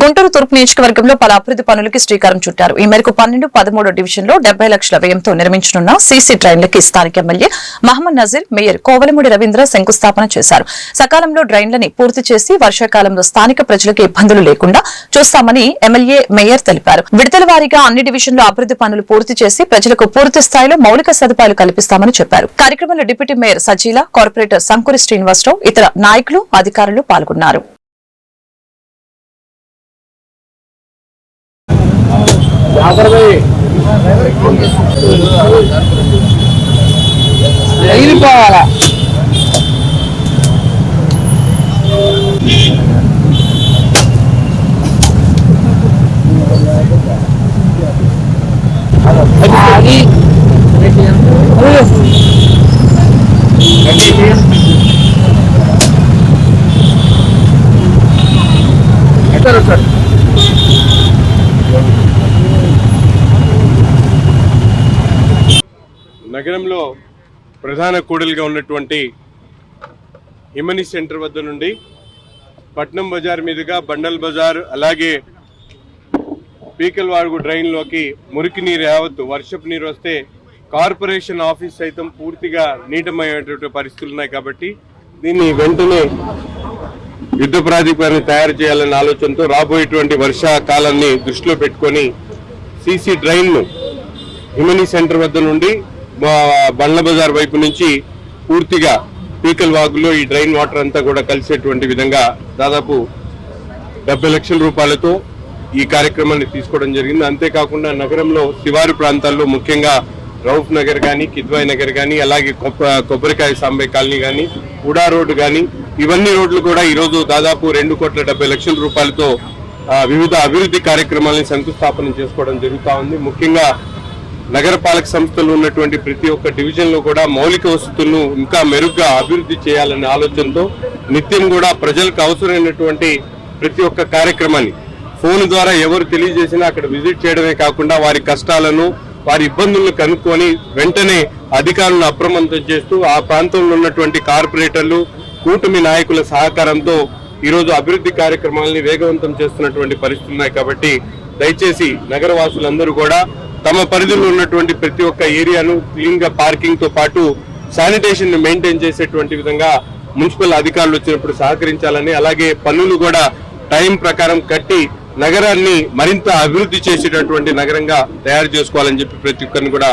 గుంటూరు తూర్పు నియోజకవర్గంలో పలు అభివృద్ది పనులకి శ్రీకారం చుట్టారు. ఈ మేరకు పన్నెండు పదమూడు డివిజన్లో డెబ్బై లక్షల వ్యయంతో నిర్మించనున్న సీసీ ట్రైన్లకి స్థానిక ఎమ్మెల్యే మహమ్మద్ నజీర్ మేయర్ కోవలమూడి రవీంద్ర శంకుస్థాపన చేశారు. సకాలంలో డ్రైన్లని పూర్తి చేసి వర్షాకాలంలో స్థానిక ప్రజలకు ఇబ్బందులు లేకుండా చూస్తామని ఎమ్మెల్యే మేయర్ తెలిపారు. విడతల వారీగా అన్ని డివిజన్లో అభివృద్ది పనులు పూర్తి చేసి ప్రజలకు పూర్తి స్థాయిలో మౌలిక సదుపాయాలు కల్పిస్తామని చెప్పారు. కార్యక్రమంలో deputy mayor Sajeela corporator Sankuri Srinivasa Rao ఇతర నాయకులు అధికారులు పాల్గొన్నారు. இருப்பா அது నగరంలో ప్రధాన కూడలిగా ఉన్నటువంటి హిమని సెంటర్ వద్ద నుండి పట్నం బజార్ మీదుగా బండల్ బజార్ అలాగే పీకల్వాడుగు డ్రైన్లోకి మురికి నీరు యావత్తు వర్షపు నీరు వస్తే కార్పొరేషన్ ఆఫీస్ సైతం పూర్తిగా నీటమయ్యేటువంటి పరిస్థితులు ఉన్నాయి కాబట్టి దీన్ని వెంటనే యుద్ధ ప్రాతిపదికన తయారు చేయాలనే ఆలోచనతో రాబోయేటువంటి వర్షాకాలాన్ని దృష్టిలో పెట్టుకొని సీసీ డ్రైన్ను హిమనీ సెంటర్ వద్ద నుండి బండ్ల బజార్ వైపు నుంచి పూర్తిగా పీకల్ వాగులో ఈ డ్రైన్ వాటర్ అంతా కూడా కలిసేటువంటి విధంగా దాదాపు డెబ్బై లక్షల రూపాయలతో ఈ కార్యక్రమాన్ని తీసుకోవడం జరిగింది. అంతేకాకుండా నగరంలో శివారు ప్రాంతాల్లో ముఖ్యంగా రౌఫ్ నగర్ కానీ కిద్వాయ్ నగర్ కానీ అలాగే కొబ్బరికాయ సాంబే కాలనీ కానీ ఉడా రోడ్డు కానీ ఇవన్నీ రోడ్లు కూడా ఈరోజు దాదాపు రెండు కోట్ల డెబ్బై లక్షల రూపాయలతో వివిధ అభివృద్ధి కార్యక్రమాలను శంకుస్థాపన చేసుకోవడం జరుగుతూ ఉంది. ముఖ్యంగా నగరపాలక సంస్థలు ఉన్నటువంటి ప్రతి ఒక్క డివిజన్లో కూడా మౌలిక వసతులను ఇంకా మెరుగ్గా అభివృద్ధి చేయాలనే ఆలోచనతో నిత్యం కూడా ప్రజలకు అవసరమైనటువంటి ప్రతి ఒక్క కార్యక్రమాన్ని ఫోన్ ద్వారా ఎవరు తెలియజేసినా అక్కడ విజిట్ చేయడమే కాకుండా వారి కష్టాలను వారి ఇబ్బందులను కనుక్కొని వెంటనే అధికారులను అప్రమత్తం చేస్తూ ఆ ప్రాంతంలో ఉన్నటువంటి కార్పొరేటర్లు కూటమి నాయకుల సహకారంతో ఈరోజు అభివృద్ధి కార్యక్రమాలని వేగవంతం చేస్తున్నటువంటి పరిస్థితులు ఉన్నాయి కాబట్టి దయచేసి నగరవాసులందరూ కూడా తమ పరిధిలో ఉన్నటువంటి ప్రతి ఒక్క ఏరియాను క్లీన్గా పార్కింగ్తో పాటు శానిటేషన్ని మెయింటైన్ చేసేటువంటి విధంగా మున్సిపల్ అధికారులు వచ్చినప్పుడు సహకరించాలని అలాగే పన్నులు కూడా టైం ప్రకారం కట్టి నగరాన్ని మరింత అభివృద్ధి చేసేటటువంటి నగరంగా తయారు చేసుకోవాలని చెప్పి ప్రతి ఒక్కరిని కూడా